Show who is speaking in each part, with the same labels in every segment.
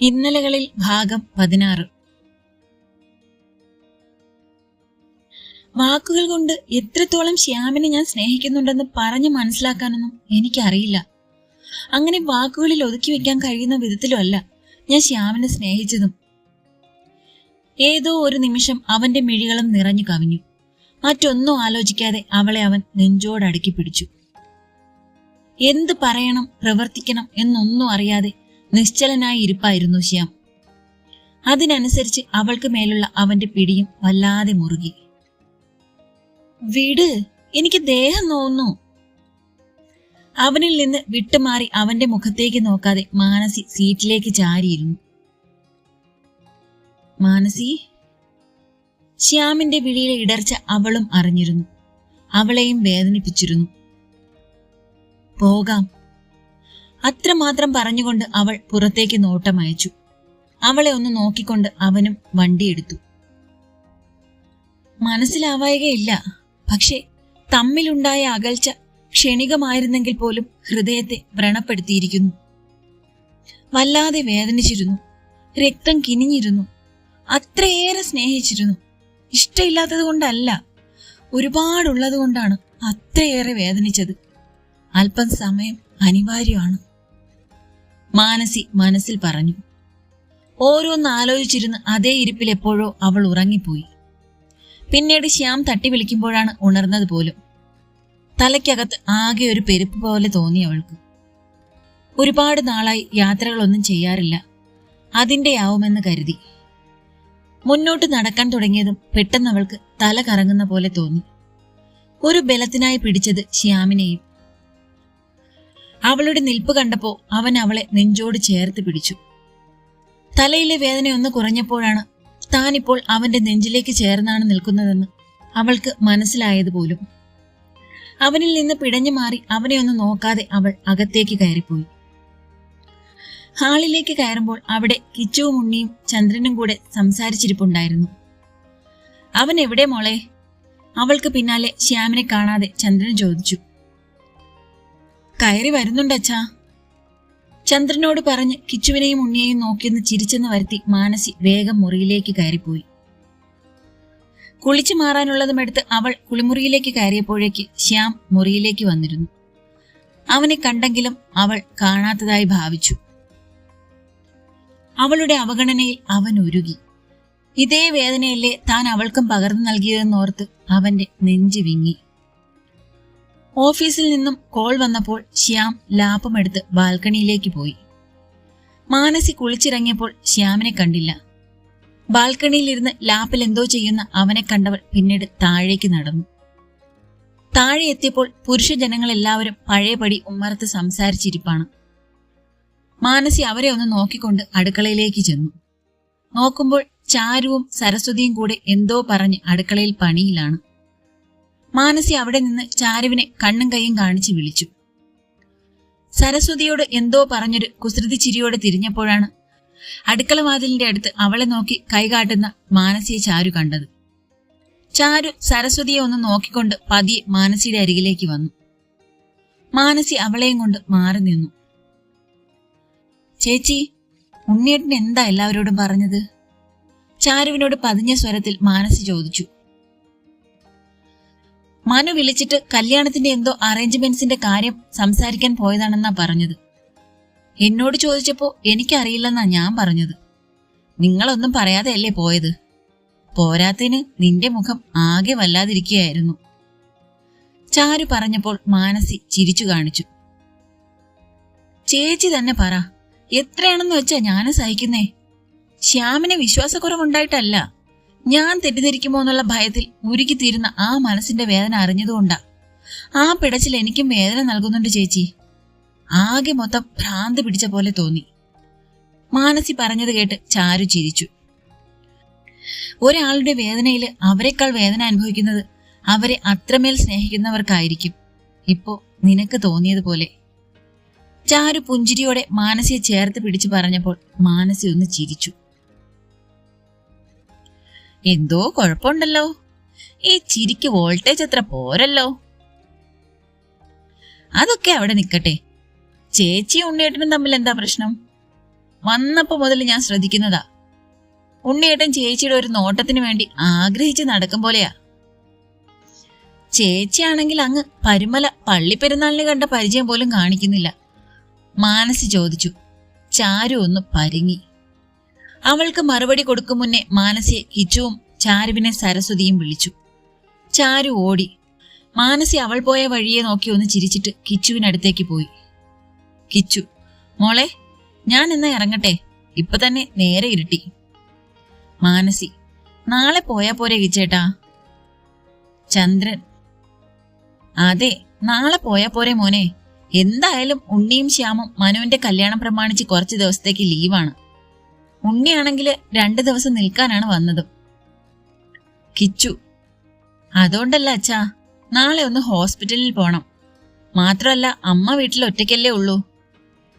Speaker 1: ഇന്നലകളിൽ ഭാഗം പതിനാറ്. വാക്കുകൾ കൊണ്ട് എത്രത്തോളം ശ്യാമിനെ ഞാൻ സ്നേഹിക്കുന്നുണ്ടെന്ന് പറഞ്ഞു മനസ്സിലാക്കാനൊന്നും എനിക്കറിയില്ല. അങ്ങനെ വാക്കുകളിൽ ഒതുക്കി വെക്കാൻ കഴിയുന്ന വിധത്തിലും അല്ല ഞാൻ ശ്യാമിനെ സ്നേഹിച്ചതും. ഏതോ ഒരു നിമിഷം അവന്റെ മിഴികളും നിറഞ്ഞു കവിഞ്ഞു. മറ്റൊന്നും ആലോചിക്കാതെ അവളെ അവൻ നെഞ്ചോടടുക്കി പിടിച്ചു. എന്ത് പറയണം പ്രവർത്തിക്കണം എന്നൊന്നും അറിയാതെ നിശ്ചലനായി ഇരിപ്പായിരുന്നു ശ്യാം. അതിനനുസരിച്ച് അവൾക്ക് മേലുള്ള അവന്റെ പിടിയും വല്ലാതെ മുറുകി. വീട് എനിക്ക് ദേഹം നോന്നു അവനിൽ നിന്ന് വിട്ടുമാറി അവന്റെ മുഖത്തേക്ക് നോക്കാതെ മാനസി സീറ്റിലേക്ക് ചാരിയിരുന്നു. മാനസി? ശ്യാമിന്റെ വിളിയിലെ ഇടർച്ച അവളും അറിഞ്ഞിരുന്നു. അവളെയും വേദനിപ്പിച്ചിരുന്നു. പോകാം അത്രമാത്രം പറഞ്ഞുകൊണ്ട് അവൾ പുറത്തേക്ക് നോട്ടമയച്ചു. അവളെ ഒന്ന് നോക്കിക്കൊണ്ട് അവനും വണ്ടിയെടുത്തു മനസ്സിലാവായകയില്ല പക്ഷേ തമ്മിലുണ്ടായ അകൽച്ച ക്ഷണികമായിരുന്നെങ്കിൽ പോലും ഹൃദയത്തെ വ്രണപ്പെടുത്തിയിരിക്കുന്നു. വല്ലാതെ വേദനിച്ചിരുന്നു രക്തം കിനിഞ്ഞിരുന്നു അത്രയേറെ സ്നേഹിച്ചിരുന്നു. ഇഷ്ടമില്ലാത്തത് കൊണ്ടല്ല ഒരുപാടുള്ളത് കൊണ്ടാണ് അത്രയേറെ വേദനിച്ചത്. അല്പം സമയം അനിവാര്യമാണ്. മാനസി മനസ്സിൽ പറഞ്ഞു. ഓരോന്ന് ആലോചിച്ചിരുന്ന് അതേ ഇരിപ്പിൽ എപ്പോഴോ അവൾ ഉറങ്ങിപ്പോയി. പിന്നീട് ശ്യാം തട്ടി വിളിക്കുമ്പോഴാണ് ഉണർന്നത് പോലും. തലയ്ക്കകത്ത് ആകെ ഒരു പെരുപ്പ് പോലെ തോന്നി അവൾക്ക്. ഒരുപാട് നാളായി യാത്രകളൊന്നും ചെയ്യാറില്ല. അതിന്റെയാവുമെന്ന് കരുതി. മുന്നോട്ട് നടക്കാൻ തുടങ്ങിയതും പെട്ടെന്ന് അവൾക്ക് തല കറങ്ങുന്ന പോലെ തോന്നി. ഒരു ബലത്തിനായി പിടിച്ചത് ശ്യാമിനെയും അവളുടെ നിൽപ്പ് കണ്ടപ്പോ അവൻ അവളെ നെഞ്ചോട് ചേർത്ത് പിടിച്ചു. തലയിലെ വേദന ഒന്ന് കുറഞ്ഞപ്പോഴാണ് താനിപ്പോൾ അവന്റെ നെഞ്ചിലേക്ക് ചേർന്നാണ് നിൽക്കുന്നതെന്ന് അവൾക്ക് മനസ്സിലായത് പോലും അവനിൽ നിന്ന് പിടഞ്ഞു മാറി അവനെ ഒന്ന് നോക്കാതെ അവൾ അകത്തേക്ക് കയറിപ്പോയി. ഹാളിലേക്ക് കയറുമ്പോൾ അവിടെ കിച്ചുവും ഉണ്ണിയും ചന്ദ്രനും കൂടെ സംസാരിച്ചിരിപ്പുണ്ടായിരുന്നു. അവൻ എവിടെ മോളെ? അവൾക്ക് പിന്നാലെ ശ്യാമിനെ കാണാതെ ചന്ദ്രൻ ചോദിച്ചു. കയറി വരുന്നുണ്ടച്ചാ ചന്ദ്രനോട് പറഞ്ഞ് കിച്ചുവിനെയും ഉണ്ണിയെയും നോക്കിയെന്ന് ചിരിച്ചെന്ന് വരുത്തി മാനസി വേഗം മുറിയിലേക്ക് കയറിപ്പോയി. കുളിച്ചു മാറാനുള്ളതും എടുത്ത് അവൾ കുളിമുറിയിലേക്ക് കയറിയപ്പോഴേക്ക് ശ്യാം മുറിയിലേക്ക് വന്നിരുന്നു. അവനെ കണ്ടെങ്കിലും അവൾ കാണാത്തതായി ഭാവിച്ചു. അവളുടെ അവഗണനയിൽ അവൻ ഉരുകി. ഇതേ വേദനയല്ലേ താൻ അവൾക്കും പകർന്നു നൽകിയതെന്നോർത്ത് അവന്റെ നെഞ്ചു വിങ്ങി. ഓഫീസിൽ നിന്നും കോൾ വന്നപ്പോൾ ശ്യാം ലാപ്പമെടുത്ത് ബാൽക്കണിയിലേക്ക് പോയി. മാനസി കുളിച്ചിറങ്ങിയപ്പോൾ ശ്യാമിനെ കണ്ടില്ല. ബാൽക്കണിയിലിരുന്ന് ലാപ്പിൽ എന്തോ ചെയ്യുന്ന അവനെ കണ്ടവൾ പിന്നീട് താഴേക്ക് നടന്നു. താഴെ എത്തിയപ്പോൾ പുരുഷ ജനങ്ങളെല്ലാവരും പഴയപടി ഉമ്മറത്ത് സംസാരിച്ചിരിപ്പാണ്. മാനസി അവരെ ഒന്ന് നോക്കിക്കൊണ്ട് അടുക്കളയിലേക്ക് ചെന്നു. നോക്കുമ്പോൾ ചാരുവും സരസ്വതിയും കൂടെ എന്തോ പറഞ്ഞ് അടുക്കളയിൽ പണിയിലാണ്. മാനസി അവിടെ നിന്ന് ചാരുവിനെ കണ്ണും കൈയും കാണിച്ച് വിളിച്ചു. സരസ്വതിയോട് എന്തോ പറഞ്ഞൊരു കുസൃതി ചിരിയോടെ തിരിഞ്ഞപ്പോഴാണ് അടുക്കള വാതിലിന്റെ അടുത്ത് അവളെ നോക്കി കൈകാട്ടുന്ന മാനസിയെ ചാരു കണ്ടത്. ചാരു സരസ്വതിയെ ഒന്ന് നോക്കിക്കൊണ്ട് പതിയെ മാനസിയുടെ അരികിലേക്ക് വന്നു. മാനസി അവളെയും കൊണ്ട് മാറി നിന്നു. ചേച്ചി ഉണ്ണിയേട്ടൻ എന്താ എല്ലാവരോടും പറഞ്ഞത്? ചാരുവിനോട് പതിഞ്ഞ സ്വരത്തിൽ മാനസി ചോദിച്ചു. മനു വിളിച്ചിട്ട് കല്യാണത്തിന്റെ എന്തോ അറേഞ്ച്മെന്റ്സിന്റെ കാര്യം സംസാരിക്കാൻ പോയതാണെന്നാ പറഞ്ഞത്. എന്നോട് ചോദിച്ചപ്പോ എനിക്കറിയില്ലെന്നാ ഞാൻ പറഞ്ഞത്. നിങ്ങളൊന്നും പറയാതെ അല്ലേ പോയത്? പോരാത്തിന് നിന്റെ മുഖം ആകെ വല്ലാതിരിക്കുകയായിരുന്നു. ചാരു പറഞ്ഞപ്പോൾ മാനസി ചിരിച്ചു കാണിച്ചു. ചേച്ചി തന്നെ പറ എത്രയാണെന്ന് വെച്ചാ ഞാനും സഹിക്കുന്നേ? ശ്യാമിന് വിശ്വാസക്കുറവുണ്ടായിട്ടല്ല. ഞാൻ തെറ്റിദ്ധരിക്കുമോ എന്നുള്ള ഭയത്തിൽ ഉരുകിത്തീരുന്ന ആ മനസ്സിന്റെ വേദന അറിഞ്ഞതുകൊണ്ടാ. ആ പിടച്ചിൽ എനിക്കും വേദന നൽകുന്നുണ്ട് ചേച്ചി. ആകെ മൊത്തം ഭ്രാന്ത് പിടിച്ച പോലെ തോന്നി. മാനസി പറഞ്ഞത് കേട്ട് ചാരു ചിരിച്ചു. ഒരാളുടെ വേദനയിൽ അവരെക്കാൾ വേദന അനുഭവിക്കുന്നത് അവരെ അത്രമേൽ സ്നേഹിക്കുന്നവർക്കായിരിക്കും. ഇപ്പോ നിനക്ക് തോന്നിയതുപോലെ. ചാരു പുഞ്ചിരിയോടെ മാനസിയെ ചേർത്ത് പിടിച്ചു പറഞ്ഞപ്പോൾ മാനസി ഒന്ന് ചിരിച്ചു. എന്തോ കുഴപ്പമുണ്ടല്ലോ. ഈ ചിരിക്ക് വോൾട്ടേജ് അത്ര പോരല്ലോ. അതൊക്കെ അവിടെ നിൽക്കട്ടെ. ചേച്ചിയും ഉണ്ണിയേട്ടനും തമ്മിൽ എന്താ പ്രശ്നം? വന്നപ്പോ മുതൽ ഞാൻ ശ്രദ്ധിക്കുന്നതാ. ഉണ്ണിയേട്ടൻ ചേച്ചിയുടെ ഒരു നോട്ടത്തിന് വേണ്ടി ആഗ്രഹിച്ച് നടക്കും പോലെയാ. ചേച്ചിയാണെങ്കിൽ അങ്ങ് പരുമല പള്ളിപ്പെരുന്നാളിന് കണ്ട പരിചയം പോലും കാണിക്കുന്നില്ല. മാനസി ചോദിച്ചു. ചാരു ഒന്ന് പരിങ്ങി. അവൾക്ക് മറുപടി കൊടുക്കും മുന്നേ മാനസി കിച്ചുവും ചാരുവിനെ സരസ്വതിയും വിളിച്ചു. ചാരു ഓടി. മാനസി അവൾ പോയ വഴിയെ നോക്കി ഒന്ന് ചിരിച്ചിട്ട് കിച്ചുവിനടുത്തേക്ക് പോയി. കിച്ചു മോളെ ഞാൻ എന്നാ ഇറങ്ങട്ടെ. ഇപ്പൊ തന്നെ നേരെ ഇരുട്ടി. മാനസി നാളെ പോയാ പോരെ കിച്ചേട്ടാ. ചന്ദ്രൻ അതെ നാളെ പോയാ പോരെ മോനെ. എന്തായാലും ഉണ്ണിയും ശ്യാമും മനുവിന്റെ കല്യാണം പ്രമാണിച്ച് കുറച്ച് ദിവസത്തേക്ക് ലീവാണ്. ഉണ്ണിയാണെങ്കിൽ രണ്ടു ദിവസം നിൽക്കാനാണ് വന്നത്. കിച്ചു അതുകൊണ്ടല്ല അച്ഛാ നാളെ ഒന്ന് ഹോസ്പിറ്റലിൽ പോണം. മാത്രമല്ല അമ്മ വീട്ടിൽ ഒറ്റയ്ക്കല്ലേ ഉള്ളൂ.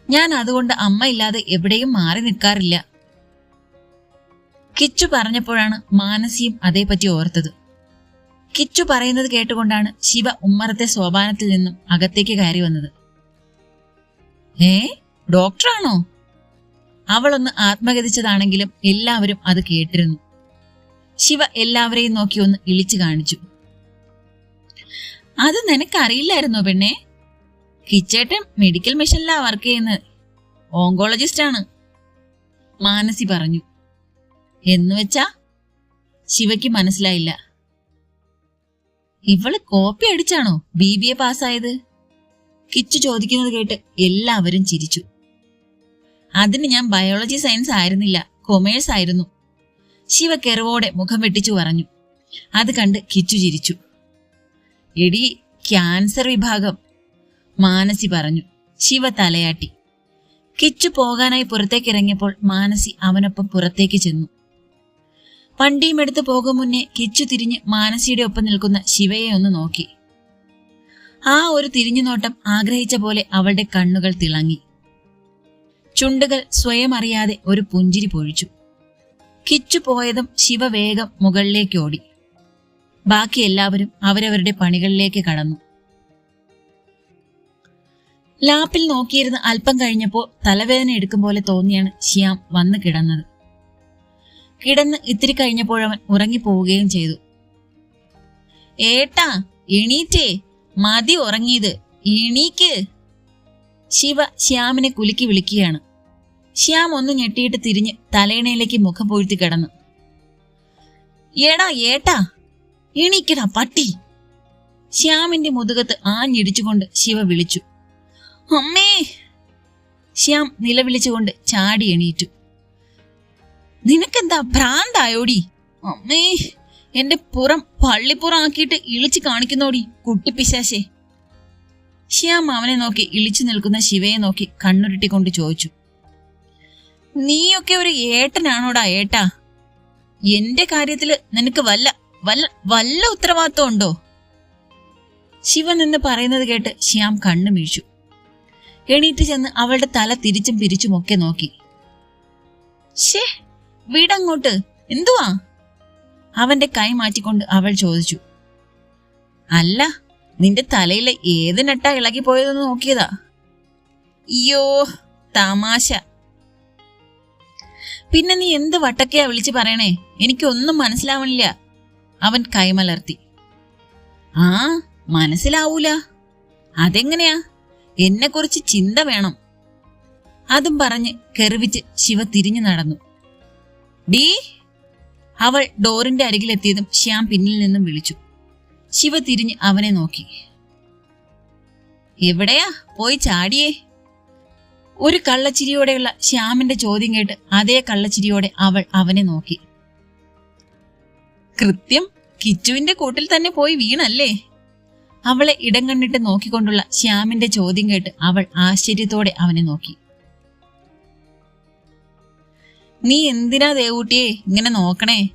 Speaker 1: ഞാൻ അതുകൊണ്ട് അമ്മ ഇല്ലാതെ എവിടെയും മാറി നിൽക്കാറില്ല. കിച്ചു പറഞ്ഞപ്പോഴാണ് മാനസിയും അതേപറ്റി ഓർത്തത്. കിച്ചു പറയുന്നത് കേട്ടുകൊണ്ടാണ് ശിവ ഉമ്മറത്തെ സോപാനത്തിൽ നിന്നും അകത്തേക്ക് കയറി വന്നത്. ഏ ഡോക്ടറാണോ? അവളൊന്ന് ആത്മഗതിച്ചതാണെങ്കിലും എല്ലാവരും അത് കേട്ടിരുന്നു. ശിവ എല്ലാവരെയും നോക്കി ഒന്ന് ഇളിച്ചു കാണിച്ചു. അത് നിനക്കറിയില്ലായിരുന്നോ പെണ്ണെ? കിച്ചേട്ടൻ മെഡിക്കൽ മിഷനിലാ വർക്ക് ചെയ്യുന്നത്. ഓങ്കോളജിസ്റ്റ് ആണ് മാനസി പറഞ്ഞു. എന്നുവെച്ചാ ശിവയ്ക്ക് മനസ്സിലായില്ല. ഇവൾ കോപ്പി അടിച്ചാണോ? ബി ബി എ പാസ്സായത്? കിച്ചു ചോദിക്കുന്നത് കേട്ട് എല്ലാവരും ചിരിച്ചു. അതിന് ഞാൻ ബയോളജി സയൻസ് ആയിരുന്നില്ല. കൊമേഴ്സ് ആയിരുന്നു. ശിവ കെറവോടെ മുഖം വെട്ടിച്ചു പറഞ്ഞു. അത് കണ്ട് കിച്ചു ചിരിച്ചു. എടി ക്യാൻസർ വിഭാഗം. മാനസി പറഞ്ഞു. ശിവ തലയാട്ടി. കിച്ചു പോകാനായി പുറത്തേക്ക് ഇറങ്ങിയപ്പോൾ മാനസി അവനൊപ്പം പുറത്തേക്ക് ചെന്നു. വണ്ടിയും എടുത്തു പോകും മുന്നേ കിച്ചു തിരിഞ്ഞ് മാനസിയുടെ ഒപ്പം നിൽക്കുന്ന ശിവയെ ഒന്ന് നോക്കി. ആ ഒരു തിരിഞ്ഞു നോട്ടം ആഗ്രഹിച്ച പോലെ അവളുടെ കണ്ണുകൾ തിളങ്ങി. ചുണ്ടുകൾ സ്വയം അറിയാതെ ഒരു പുഞ്ചിരി പൊഴിച്ചു. കിച്ചു പോയതും ശിവ വേഗം മുകളിലേക്ക് ഓടി. ബാക്കി എല്ലാവരും അവരവരുടെ പണികളിലേക്ക് കടന്നു. ലാപ്പിൽ നോക്കിയിരുന്ന് അല്പം കഴിഞ്ഞപ്പോൾ തലവേദന എടുക്കും പോലെ തോന്നിയാണ് ശ്യാം വന്ന് കിടന്നത്. കിടന്ന് ഇത്തിരി കഴിഞ്ഞപ്പോഴവൻ ഉറങ്ങിപ്പോവുകയും ചെയ്തു. ഏട്ടാ എണീറ്റേ മതി ഉറങ്ങിയത്. എണീക്ക്. ശിവ ശ്യാമിനെ കുലുക്കി വിളിക്കുകയാണ്. ശ്യാം ഒന്ന് ഞെട്ടിയിട്ട് തിരിഞ്ഞ് തലയിണയിലേക്ക് മുഖം പൊഴുത്തി കിടന്നു. എടാ ഏട്ടാ എണീക്കടാ പട്ടി. ശ്യാമിന്റെ മുതുകത്ത് ആഞ്ഞിടിച്ചുകൊണ്ട് ശിവ വിളിച്ചു. അമ്മേ! ശ്യാം നിലവിളിച്ചുകൊണ്ട് ചാടി എണീറ്റു. നിനക്കെന്താ ഭ്രാന്തായോടി? അമ്മേ എന്റെ പുറം പള്ളിപ്പുറം ആക്കിയിട്ട് ഇളിച്ചു കാണിക്കുന്നോടി കുട്ടിപ്പിശാശേ. ശ്യാം അവനെ നോക്കി ഇളിച്ചു നിൽക്കുന്ന ശിവയെ നോക്കി കണ്ണുരുട്ടിക്കൊണ്ട് ചോദിച്ചു നീയൊക്കെ ഒരു ഏട്ടനാണോടാ ഏട്ടാ? എന്റെ കാര്യത്തിൽ നിനക്ക് വല്ല വല്ല വല്ല ഉത്തരവാദിത്വം ഉണ്ടോ ശിവ എന്ന് പറയുന്നത് കേട്ട് ശ്യാം കണ്ണു വീഴ്ചു എണീറ്റ് ചെന്ന് അവളുടെ തല തിരിച്ചും പിരിച്ചും ഒക്കെ നോക്കി. ഷേ വീടങ്ങോട്ട്. എന്തുവാ? അവന്റെ കൈ മാറ്റിക്കൊണ്ട് അവൾ ചോദിച്ചു അല്ല നിന്റെ തലയിലെ ഏത് നട്ടാ ഇളകിപ്പോയതെന്ന് നോക്കിയതാ. അയ്യോ തമാശ. പിന്നെ നീ എന്ത് വട്ടക്കയാ വിളിച്ചു പറയണേ? എനിക്കൊന്നും മനസ്സിലാവണില്ല. അവൻ കൈമലർത്തി. ആ മനസ്സിലാവൂല. അതെങ്ങനെയാ? എന്നെക്കുറിച്ച് ചിന്ത വേണം. അതും പറഞ്ഞ് കെറിവിച്ച് ശിവ തിരിഞ്ഞു നടന്നു. ഡീ അവൾ ഡോറിന്റെ അരികിലെത്തിയതും ശ്യാം പിന്നിൽ നിന്നും വിളിച്ചു. ശിവ തിരിഞ്ഞ് അവനെ നോക്കി. എവിടെയാ? പോയി ചാടിയേ. ഒരു കള്ളച്ചിരിയോടെയുള്ള ശ്യാമിന്റെ ചോദ്യം കേട്ട് അതേ കള്ളച്ചിരിയോടെ അവൾ അവനെ നോക്കി. കൃത്യം കിച്ചുവിന്റെ കൂട്ടിൽ തന്നെ പോയി വീണല്ലേ? അവളെ ഇടം കണ്ടിട്ട് നോക്കിക്കൊണ്ടുള്ള ശ്യാമിന്റെ ചോദ്യം കേട്ട് അവൾ ആശ്ചര്യത്തോടെ അവനെ നോക്കി. നീ എന്തിനാ ദേവൂട്ടിയെ ഇങ്ങനെ നോക്കണേ?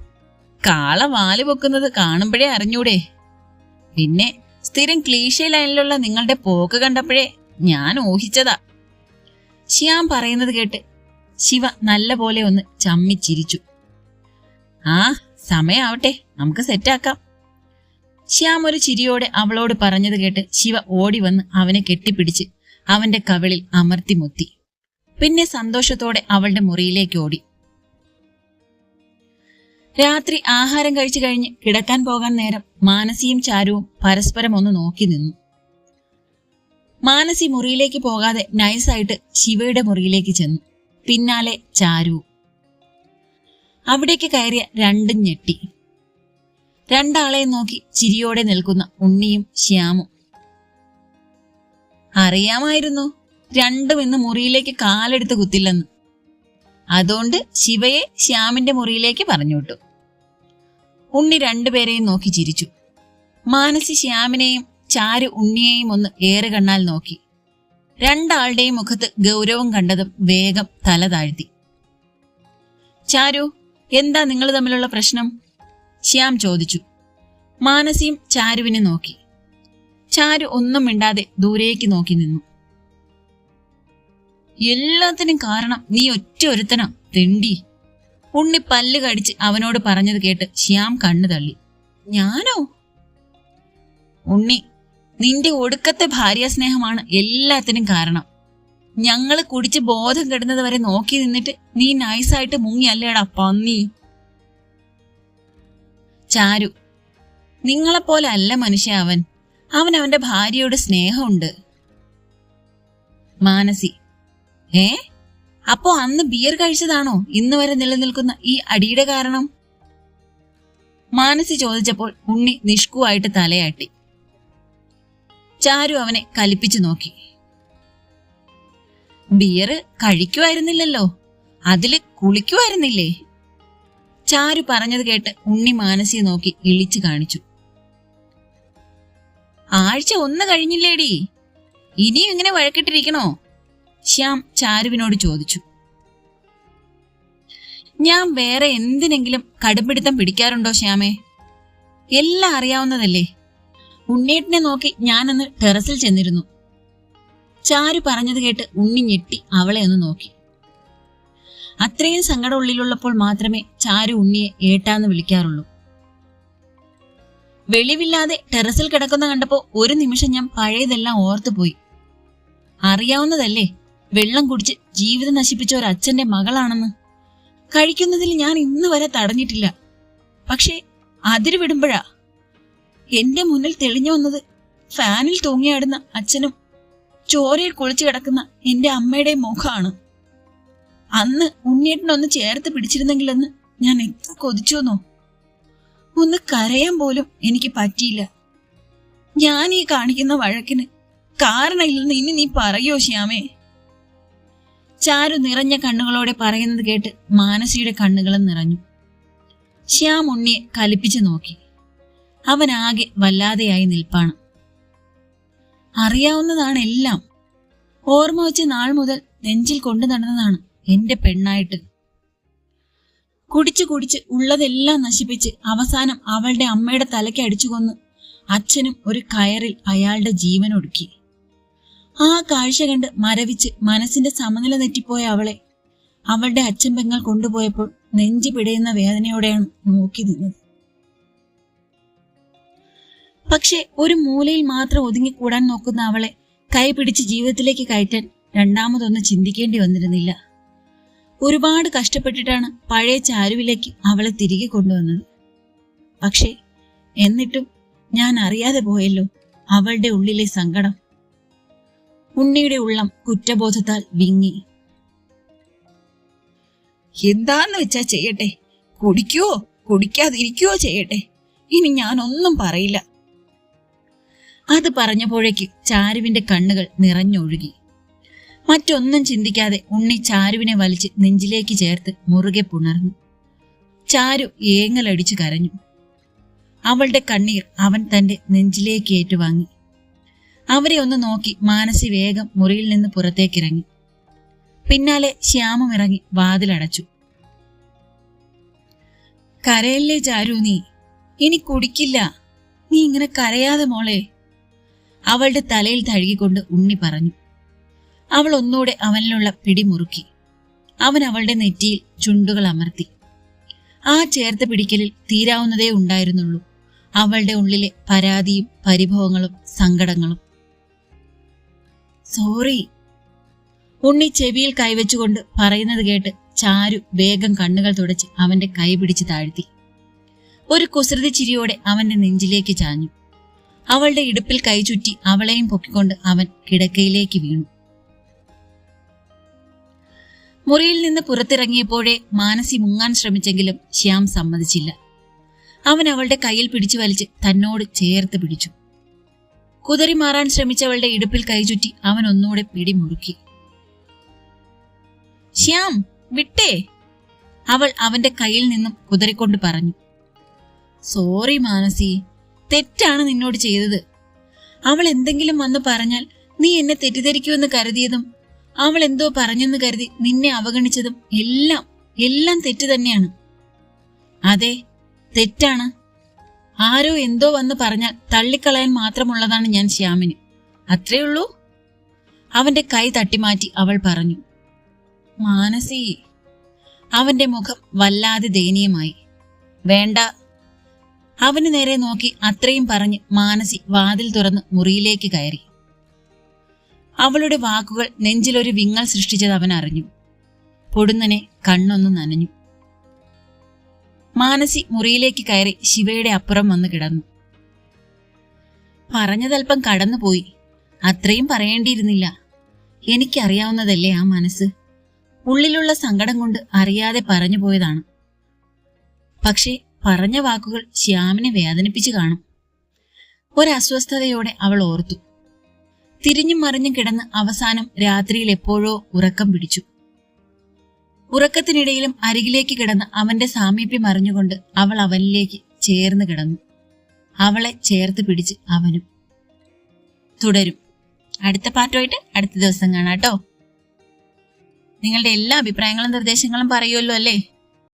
Speaker 1: കാള വാൽ പൊക്കുന്നത് കാണുമ്പോഴേ അറിഞ്ഞൂടെ? പിന്നെ സ്ഥിരം ക്ലീശ ലൈനിലുള്ള നിങ്ങളുടെ പോക്ക് കണ്ടപ്പോഴേ ഞാൻ ഊഹിച്ചതാ. ശ്യാം പറയുന്നത് കേട്ട് ശിവ നല്ല പോലെ ഒന്ന് ചമ്മിച്ചിരിച്ചു ആ സമയാവട്ടെ നമുക്ക് സെറ്റാക്കാം. ശ്യാം ഒരു ചിരിയോടെ അവളോട് പറഞ്ഞത് കേട്ട് ശിവ ഓടി വന്ന് അവനെ കെട്ടിപ്പിടിച്ച് അവന്റെ കവിളിൽ അമർത്തി മുത്തി. പിന്നെ സന്തോഷത്തോടെ അവളുടെ മുറിയിലേക്ക് ഓടി. രാത്രി ആഹാരം കഴിച്ചു കഴിഞ്ഞ് കിടക്കാൻ പോകാൻ നേരം മാനസിയും ചാരുവും പരസ്പരം ഒന്ന് നോക്കി നിന്നു. മാനസി മുറിയിലേക്ക് പോകാതെ നൈസായിട്ട് ശിവയുടെ മുറിയിലേക്ക് ചെന്നു. പിന്നാലെ ചാരു. അവിടേക്ക് കയറിയ രണ്ടും ഞെട്ടി. രണ്ടാളെയും നോക്കി ചിരിയോടെ നിൽക്കുന്ന ഉണ്ണിയും ശ്യാമും. അറിയാമായിരുന്നു. രണ്ടും ഇന്ന് മുറിയിലേക്ക് കാലെടുത്ത് കുത്തില്ലെന്ന്. അതുകൊണ്ട് ശിവയെ ശ്യാമിന്റെ മുറിയിലേക്ക് പറഞ്ഞു വിട്ടു ഉണ്ണി രണ്ടുപേരെയും നോക്കി ചിരിച്ചു. മാനസി ശ്യാമിനെയും ചാരു ഉണ്ണിയെയും ഒന്ന് ഏറെ കണ്ണാൽ നോക്കി. രണ്ടാളുടെയും മുഖത്ത് ഗൗരവം കണ്ടതും വേഗം തല താഴ്ത്തി. ചാരു എന്താ നിങ്ങൾ തമ്മിലുള്ള പ്രശ്നം? ശ്യാം ചോദിച്ചു. മാനസിയും ചാരുവിനെ നോക്കി. ചാരു ഒന്നും മിണ്ടാതെ ദൂരേക്ക് നോക്കി നിന്നു. എല്ലാത്തിനും കാരണം നീ ഒറ്റ ഒരുത്തനാ തെണ്ടി. ഉണ്ണി പല്ല് കടിച്ച് അവനോട് പറഞ്ഞത് കേട്ട് ശ്യാം കണ്ണു തള്ളി. ഞാനോ? ഉണ്ണി നിന്റെ ഒടുക്കത്തെ ഭാര്യാസ്നേഹമാണ് എല്ലാത്തിനും കാരണം. ഞങ്ങൾ കുടിച്ച് ബോധം കെടുന്നത് വരെ നോക്കി നിന്നിട്ട് നീ നൈസായിട്ട് മുങ്ങിയല്ലേടാ പന്നി. ചാരു നിങ്ങളെപ്പോലെ അല്ല മനുഷ്യ അവൻ. അവൻ അവന്റെ ഭാര്യയോട് സ്നേഹമുണ്ട്. മാനസി ഏ? അപ്പോ അന്ന് ബിയർ കഴിച്ചതാണോ? ഇന്ന് വരെ നിലനിൽക്കുന്ന ഈ അടിയുടെ കാരണം? മാനസി ചോദിച്ചപ്പോൾ ഉണ്ണി നിഷ്കുവായിട്ട് തലയാട്ടി. ചാരു അവനെ കലിപ്പിച്ചു നോക്കി. ബിയർ കഴിക്കുമായിരുന്നില്ലല്ലോ അതിൽ കുളിക്കുമായിരുന്നില്ലേ ചാരു പറഞ്ഞത് കേട്ട് ഉണ്ണി മാനസിയെ നോക്കി ഇളിച്ചു കാണിച്ചു. ആഴ്ച ഒന്ന് കഴിഞ്ഞില്ലേടി. ഇനിയും ഇങ്ങനെ വഴക്കിട്ടിരിക്കണോ? ശ്യാം ചാരുവിനോട് ചോദിച്ചു. ഞാൻ വേറെ എന്തിനെങ്കിലും കടുംപിടുത്തം പിടിക്കാറുണ്ടോ ശ്യാമേ? എല്ലാം അറിയാവുന്നതല്ലേ. ഉണ്ണിയേട്ടിനെ നോക്കി ഞാനന്ന് ടെറസിൽ ചെന്നിരുന്നു. ചാരു പറഞ്ഞത് കേട്ട് ഉണ്ണി ഞെട്ടി അവളെ ഒന്ന് നോക്കി. അത്രയും സങ്കടം ഉള്ളിലുള്ളപ്പോൾ മാത്രമേ ചാരു ഉണ്ണിയെ ഏട്ടാന്ന് വിളിക്കാറുള്ളൂ. വെളിവില്ലാതെ ടെറസിൽ കിടക്കുന്ന കണ്ടപ്പോ ഒരു നിമിഷം ഞാൻ പഴയതെല്ലാം ഓർത്തുപോയി. അറിയാവുന്നതല്ലേ. വെള്ളം കുടിച്ച് ജീവിതം നശിപ്പിച്ച ഒരു അച്ഛന്റെ മകളാണെന്ന്. കഴിക്കുന്നതിൽ ഞാൻ ഇന്ന് വരെ തടഞ്ഞിട്ടില്ല. പക്ഷേ അതിര് വിടുമ്പോഴാ. എന്റെ മുന്നിൽ തെളിഞ്ഞു വന്നത് ഫാനിൽ തൂങ്ങിയാടുന്ന അച്ഛനും ചോരയിൽ കുളിച്ചു കിടക്കുന്ന എന്റെ അമ്മയുടെ മുഖമാണ് അന്ന് ഉണ്ണിയേട്ടനൊന്ന് ചേർത്ത് പിടിച്ചിരുന്നെങ്കിലെന്ന് ഞാൻ എത്ര കൊതിച്ചുവെന്നോ. ഒന്ന് കരയാൻ പോലും എനിക്ക് പറ്റിയില്ല. ഞാൻ ഈ കാണിക്കുന്ന വഴക്കിന് കാരണമില്ലെന്ന് ഇനി നീ പറയോ ശ്യാമേ? ചാരു നിറഞ്ഞ കണ്ണുകളോടെ പറയുന്നത് കേട്ട് മാനസിയുടെ കണ്ണുകളും നിറഞ്ഞു. ശ്യാം ഉണ്ണിയെ കലിപ്പിച്ചു നോക്കി. അവനാകെ വല്ലാതെയായി നിൽപ്പാണ്. അറിയാവുന്നതാണ് എല്ലാം. ഓർമ്മ വെച്ച നാൾ മുതൽ നെഞ്ചിൽ കൊണ്ടു നടന്നതാണ് എന്റെ പെണ്ണായിട്ട്. കുടിച്ചു കുടിച്ച് ഉള്ളതെല്ലാം നശിപ്പിച്ച് അവസാനം അവളുടെ അമ്മയുടെ തലയ്ക്ക് അടിച്ചു കൊന്ന് അച്ഛനും ഒരു കയറിൽ അയാളുടെ ജീവൻ ഒടുക്കി ആ കാഴ്ച കണ്ട് മരവിച്ച് മനസ്സിന്റെ സമനില തെറ്റിപ്പോയ അവളെ അവളുടെ അച്ഛൻ പെങ്ങൾ കൊണ്ടുപോയപ്പോൾ നെഞ്ചു പിടയുന്ന വേദനയോടെയാണ് നോക്കി നിന്നത്. പക്ഷെ ഒരു മൂലയിൽ മാത്രം ഒതുങ്ങിക്കൂടാൻ നോക്കുന്ന അവളെ കൈ പിടിച്ച് ജീവിതത്തിലേക്ക് കയറ്റാൻ രണ്ടാമതൊന്നും ചിന്തിക്കേണ്ടി വന്നിരുന്നില്ല. ഒരുപാട് കഷ്ടപ്പെട്ടിട്ടാണ് പഴയ ചാരുവിലേക്ക് അവളെ തിരികെ കൊണ്ടുവന്നത്. പക്ഷേ എന്നിട്ടും ഞാൻ അറിയാതെ പോയല്ലോ അവളുടെ ഉള്ളിലെ സങ്കടം. ഉണ്ണിയുടെ ഉള്ളം കുറ്റബോധത്താൽ വിങ്ങി. എന്താന്ന് വെച്ചാ ചെയ്യട്ടെ? കുടിക്കുവോ കുടിക്കാതിരിക്കുവോ ചെയ്യട്ടെ? ഇനി ഞാനൊന്നും പറയില്ല. അത് പറഞ്ഞപ്പോഴേക്ക് ചാരുവിന്റെ കണ്ണുകൾ നിറഞ്ഞൊഴുകി. മറ്റൊന്നും ചിന്തിക്കാതെ ഉണ്ണി ചാരുവിനെ വലിച്ച് നെഞ്ചിലേക്ക് ചേർത്ത് മുറുകെ പുണർന്നു. ചാരു ഏങ്ങലടിച്ചു കരഞ്ഞു. അവളുടെ കണ്ണീർ അവൻ തന്റെ നെഞ്ചിലേക്ക് ഏറ്റുവാങ്ങി. അവരെ ഒന്ന് നോക്കി മാനസി വേഗം മുറിയിൽ നിന്ന് പുറത്തേക്കിറങ്ങി. പിന്നാലെ ശ്യാമം ഇറങ്ങി വാതിലടച്ചു. കരയല്ലേ ചാരു നീ? ഇനി കുടിക്കില്ല. നീ ഇങ്ങനെ കരയാതെ മോളെ. അവളുടെ തലയിൽ തഴുകിക്കൊണ്ട് ഉണ്ണി പറഞ്ഞു. അവൾ ഒന്നുകൂടെ അവനിലുള്ള പിടിമുറുക്കി അവൻ അവളുടെ നെറ്റിയിൽ ചുണ്ടുകൾ അമർത്തി. ആ ചേർത്ത് പിടിക്കലിൽ തീരാവുന്നതേ ഉണ്ടായിരുന്നുള്ളൂ. അവളുടെ ഉള്ളിലെ പരാതിയും പരിഭവങ്ങളും സങ്കടങ്ങളും. സോറി ഉണ്ണി ചെവിയിൽ കൈവച്ചുകൊണ്ട് പറയുന്നത് കേട്ട് ചാരു വേഗം കണ്ണുകൾ തുടച്ച് അവന്റെ കൈ പിടിച്ച് താഴ്ത്തി. ഒരു കുസൃതി ചിരിയോടെ അവന്റെ നെഞ്ചിലേക്ക് ചാഞ്ഞു. അവളുടെ ഇടുപ്പിൽ കൈ ചുറ്റി അവളെയും പൊക്കിക്കൊണ്ട് അവൻ കിടക്കയിലേക്ക് വീണു. മുറിയിൽ നിന്ന് പുറത്തിറങ്ങിയപ്പോഴേ മാനസി മുങ്ങാൻ ശ്രമിച്ചെങ്കിലും ശ്യാം സമ്മതിച്ചില്ല. അവൻ അവളുടെ കയ്യിൽ പിടിച്ചു വലിച്ച് തന്നോട് ചേർത്ത് പിടിച്ചു. കുതറി മാറാൻ ശ്രമിച്ചവളുടെ ഇടുപ്പിൽ കൈചുറ്റി അവൻ ഒന്നുകൂടെ പിടിമുറുക്കി ശ്യാം വിട്ടേ. അവൾ അവന്റെ കയ്യിൽ നിന്നും കുതിരിക്കൊണ്ട് പറഞ്ഞു. സോറി മാനസി. തെറ്റാണ് നിന്നോട് ചെയ്തത്. അവൾ എന്തെങ്കിലും വന്ന് പറഞ്ഞാൽ നീ എന്നെ തെറ്റിദ്ധരിക്കുമെന്ന് കരുതിയതും അവൾ എന്തോ പറഞ്ഞെന്ന് കരുതി നിന്നെ അവഗണിച്ചതും എല്ലാം എല്ലാം തെറ്റ് തന്നെയാണ്. അതെ തെറ്റാണ്. ആരോ എന്തോ വന്ന് പറഞ്ഞാൽ തള്ളിക്കളയാൻ മാത്രമുള്ളതാണ് ഞാൻ ശ്യാമിന്. അത്രേ ഉള്ളൂ അവന്റെ കൈ തട്ടിമാറ്റി അവൾ പറഞ്ഞു. മാനസി അവന്റെ മുഖം വല്ലാതെ ദയനീയമായി. വേണ്ട. അവന് നേരെ നോക്കി അത്രയും പറഞ്ഞ് മാനസി വാതിൽ തുറന്ന് മുറിയിലേക്ക് കയറി. അവളുടെ വാക്കുകൾ നെഞ്ചിലൊരു വിങ്ങൽ സൃഷ്ടിച്ചത് അവൻ അറിഞ്ഞു പൊടുന്നനെ കണ്ണൊന്ന് നനഞ്ഞു. മാനസി മുറിയിലേക്ക് കയറി ശിവയുടെ അപ്പുറം വന്ന് കിടന്നു. പറഞ്ഞതൽപ്പം കടന്നുപോയി. അത്രയും പറയേണ്ടിയിരുന്നില്ല. എനിക്കറിയാവുന്നതല്ലേ ആ മനസ്സ്. ഉള്ളിലുള്ള സങ്കടം കൊണ്ട് അറിയാതെ പറഞ്ഞു പോയതാണ്. പക്ഷേ പറഞ്ഞ വാക്കുകൾ ശ്യാമിനെ വേദനിപ്പിച്ചു കാണും. ഒരസ്വസ്ഥതയോടെ അവൾ ഓർത്തു. തിരിഞ്ഞും മറിഞ്ഞും കിടന്ന് അവസാനം രാത്രിയിൽ എപ്പോഴോ ഉറക്കം പിടിച്ചു. ഉറക്കത്തിനിടയിലും അരികിലേക്ക് കിടന്ന് അവന്റെ സാമീപ്യം അറിഞ്ഞുകൊണ്ട് അവൾ അവനിലേക്ക് ചേർന്ന് കിടന്നു. അവളെ ചേർത്ത് പിടിച്ച് അവനും. തുടരും. അടുത്ത പാട്ടുമായിട്ട് അടുത്ത ദിവസം കാണാം കേട്ടോ. നിങ്ങളുടെ എല്ലാ അഭിപ്രായങ്ങളും നിർദ്ദേശങ്ങളും പറയുമല്ലോ അല്ലേ?